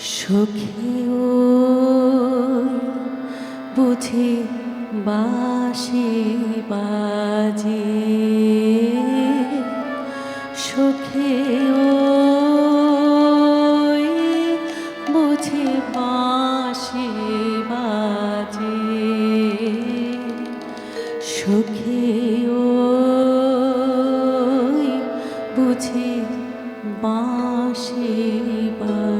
সখীও বুঝি বাসি বাজে। সখীও বুঝি বাসি বাজে। সখীও বুঝি বাঁশি বাজে।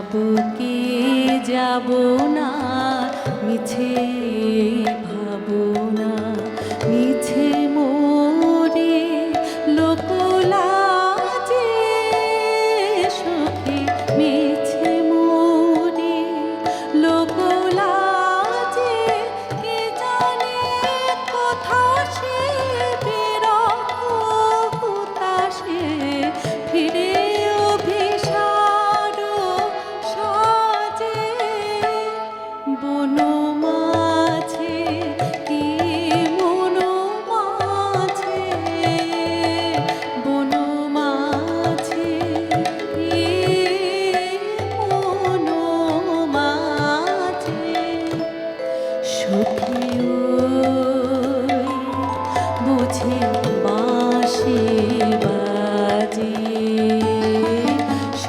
যাব কি যাব না মিছে